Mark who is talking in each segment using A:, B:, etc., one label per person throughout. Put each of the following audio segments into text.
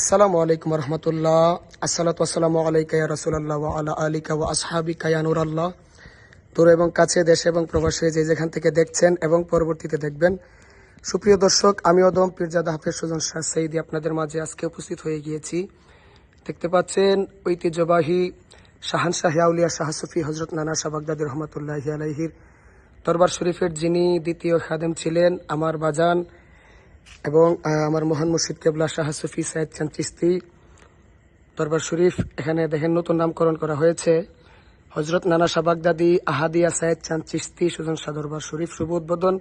A: আসসালামু আলাইকুম রহমতুল্লাহ। আসসালাতু আসসালামু আলাইকা রাসূলুল্লাহ ওয়া আলা আলিকা ওয়া আসহাবিকা ইয়া নূরাল্লাহ। দূর এবং কাছে, দেশ এবং প্রবাসে যে যেখান থেকে দেখছেন এবং পরবর্তীতে দেখবেন। সুপ্রিয় দর্শক, আমি অদম পীরজাদা হাফেজ সুজন শাহ সঈদি আপনাদের মাঝে আজকে উপস্থিত হয়ে গিয়েছি। দেখতে পাচ্ছেন ঐতিহ্যবাহী শাহানশাহ আউলিয়া শাহ সুফি হজরত নানা শাহ বাগদাদি রহমতুল্লাহ আলাইহির দরবার শরীফের যিনি দ্বিতীয় খাদেম ছিলেন, আমার বাজান এবং আমার মহান মুর্শিদ কেবলা শাহ সুফি সাইদ চান চিস্তি দরবার শরীফ, এখানে দেখেন নতুন নামকরণ করা হয়েছে। হজরত নানা শাহ বাগদাদি, আহাদিয়া সাইদ চান চিস্তি, সুজন শাহ দরবার শরীফ শুভ উদ্বোধন।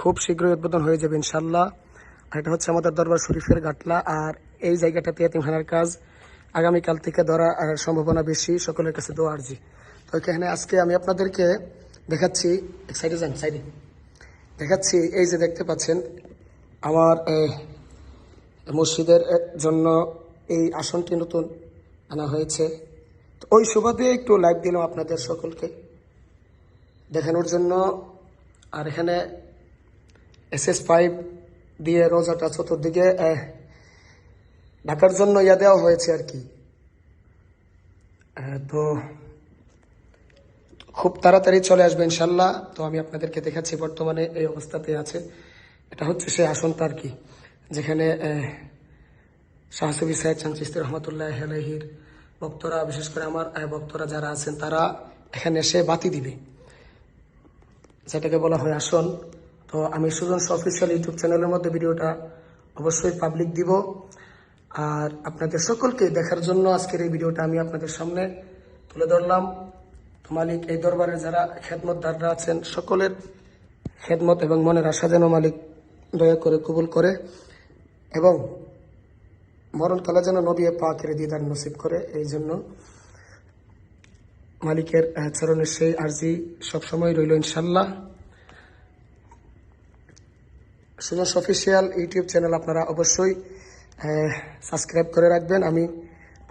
A: খুব শীঘ্রই উদ্বোধন হয়ে যাবে ইনশাল্লাহ আর এটা হচ্ছে আমাদের দরবার শরীফের গাটলা আর এই জায়গাটাতে এতিমখানার কাজ আগামীকাল থেকে ধরা আর সম্ভাবনা বেশি। সকলের কাছে দোয়া আর্জি। তো এখানে আজকে আমি আপনাদেরকে দেখাচ্ছি সাইডে যান, সাইডে। দেখাচ্ছি, এই যে দেখতে পাচ্ছেন আমার মসজিদের জন্য এই আসনটি নতুন আনা হয়েছে। তো ওই সুবাদে একটু লাইভ দিলাম আপনাদের সকলকে। দেখানোর জন্য, আর এখানে এস এস ফাইভ দিয়ে রোজাটা চতুর্দিকে ঢাকার জন্য ইয়া দেওয়া হয়েছে আর কি। তো খুব তাড়াতাড়ি চলে আসবে ইনশাল্লাহ। তো আমি আপনাদেরকে দেখাচ্ছি, বর্তমানে এই অবস্থাতে আছে। এটা হচ্ছে সেই আসনটা আর কি যেখানে শাহসবি সাহেব চানচিস্তি রহমতুল্লাহ আলহির ভক্তরা বিশেষ করে আমার আহ, ভক্তরা যারা আছেন তারা এখানে এসে বাতি দিবে। যেটাকে বলা হয় আসন। তো আমি সুজন অফিসিয়াল ইউটিউব চ্যানেলের মধ্যে ভিডিওটা অবশ্যই পাবলিক দিব। আর আপনাদের সকলকে দেখার জন্য আজকের এই ভিডিওটা আমি আপনাদের সামনে তুলে ধরলাম। তো মালিক এই দরবারে যারা খেদমতদাররা আছেন সকলের খেদমত এবং মনের আশা যেন মালিক দয়া করে কবুল করে এবং মরণকালে যেন নবী পাকের দিদার নসিব করে। এই জন্য মালিকের চরণের সেই আর্জি সবসময় রইল ইনশাল্লাহ সুজন অফিসিয়াল ইউটিউব চ্যানেল আপনারা অবশ্যই সাবস্ক্রাইব করে রাখবেন। আমি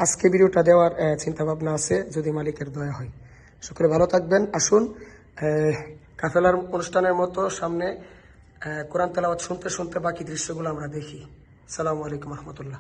A: আজকে ভিডিওটা দেওয়ার চিন্তা ভাবনা আছে, যদি মালিকের দয়া হয়। সকলে ভালো থাকবেন। আসুন কাফেলার অনুষ্ঠানের মতো সামনে কোরআন তেলাওয়াত শুনতে শুনতে বাকি দৃশ্যগুলো আমরা দেখি। সালামু আলাইকুম রহমতুল্লাহ